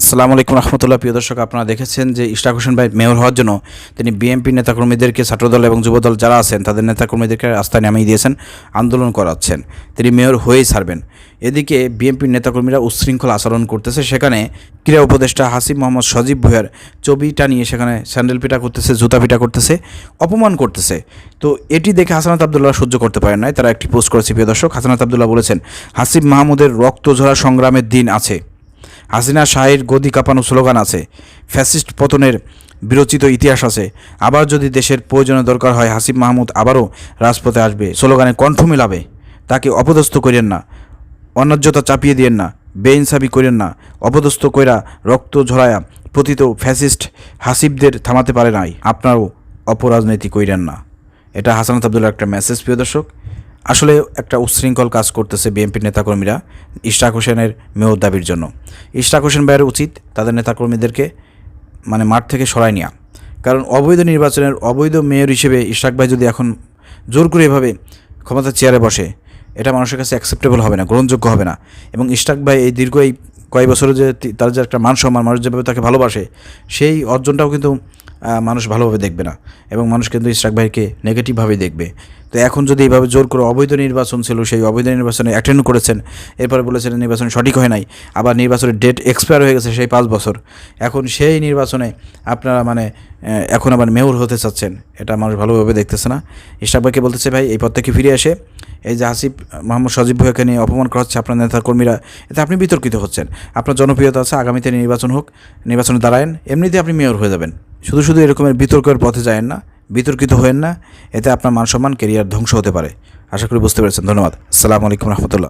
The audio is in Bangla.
আসসালামু আলাইকুম রহমতুল্লাহ। প্রিয় দর্শক, আপনারা দেখেছেন যে ইশরাক হোসেন ভাই মেয়র হওয়ার জন্য তিনি বিএনপি নেতাকর্মীদেরকে, ছাত্রদল এবং যুবদল যারা আছেন, তাদের নেতাকর্মীদেরকে রাস্তায় নামিয়ে দিয়েছেন, আন্দোলন করাচ্ছেন। তিনি মেয়র হয়েই ছাড়বেন। এদিকে বিএনপির নেতাকর্মীরা উচ্ছৃঙ্খল আচরণ করতেছে। সেখানে ক্রীড়া উপদেষ্টা হাসিব মোহাম্মদ সজীব ভুঁইয়ার ছবিটা নিয়ে সেখানে স্যান্ডেল পিটা করতেছে, জুতা পিটা করতেছে, অপমান করতেছে। তো এটি দেখে হাসানাত আবদুল্লাহ সহ্য করতে পারেন নাই। তারা একটি পোস্ট করেছে। প্রিয় দর্শক, হাসানাত আবদুল্লাহ বলেছেন, হাসিব মাহমুদের রক্ত ঝরা সংগ্রামের দিন আছে। হাসিনা শাহের গদি কাঁপানো স্লোগান আছে, ফ্যাসিস্ট পতনের বিরচিত ইতিহাস আছে। আবার যদি দেশের প্রয়োজনে দরকার হয় হাসিব মাহমুদ আবারও রাজপথে আসবে। স্লোগানে কণ্ঠ মিলাবে। তাকে অপদস্থ করেন না। অন্যায্যতা চাপিয়ে দিয়েন না। বেইনসাবি করেন না। অপদস্থ কইরা রক্ত ঝরায়া প্রতিত ফ্যাসিস্ট হাসিবদের থামাতে পারে নাই। আপনারও অপরাজনীতি কইরেন না। এটা হাসানাত আবদুল্লাহ একটা মেসেজ প্রিয় দর্শক। আসলে একটা উচ্ছৃঙ্খল কাজ করতেছে বিএনপির নেতাকর্মীরা ইশরাক হোসেনের মেয়র দাবির জন্য। ইশরাক হোসেন ভাইয়ের উচিত তাদের নেতাকর্মীদেরকে মানে মাঠ থেকে সরাই নেওয়া কারণ অবৈধ নির্বাচনের অবৈধ মেয়র হিসেবে ইশরাক ভাই যদি এখন জোর করে এভাবে ক্ষমতার চেয়ারে বসে, এটা মানুষের কাছে অ্যাকসেপ্টেবল হবে না, গ্রহণযোগ্য হবে না। এবং ইশরাক ভাই এই দীর্ঘ এই কয়েক বছরে যে তার যে একটা মান সম্মান, মানুষ যেভাবে তাকে ভালোবাসে, সেই অর্জনটাও কিন্তু মানুষ ভালোভাবে দেখবে না। এবং মানুষ কিন্তু ইশরাক ভাইকে নেগেটিভভাবেই দেখবে। তো এখন যদি এইভাবে জোর করে অবৈধ নির্বাচন ছিল, সেই অবৈধ নির্বাচনে অ্যাটেন্ড করেছেন, এরপরে বলেছেন নির্বাচন সঠিক হয় নাই, আবার নির্বাচনের ডেট এক্সপায়ার হয়ে গেছে সেই পাঁচ বছর, এখন সেই নির্বাচনে আপনারা মানে এখন আবার মেয়র হতে চাচ্ছেন, এটা মানুষ ভালোভাবে দেখতেছে না। ইশরাক ভাইকে বলতেছে, ভাই, এই পদ থেকে ফিরে আসে? এই যে হাসিব মোহাম্মদ সজীব ভাইকে নিয়ে অপমান করা হচ্ছে আপনার নেতাকর্মীরা এতে আপনি বিতর্কিত হচ্ছেন। আপনার জনপ্রিয়তা আছে, আগামীতে নির্বাচন হোক, নির্বাচনে দাঁড়ায়েন এমনিতে আপনি মেয়র হয়ে যাবেন। শুধু শুধু এরকমের বিতর্কের পথে যায়েন না, বিতর্কিত হয়েন না, এতে আপনার মানসম্মান কেরিয়ার ধ্বংস হতে পারে। আশা করি বুঝতে পেরেছেন। ধন্যবাদ। আসসালামু আলাইকুম রহমতুল্লাহ।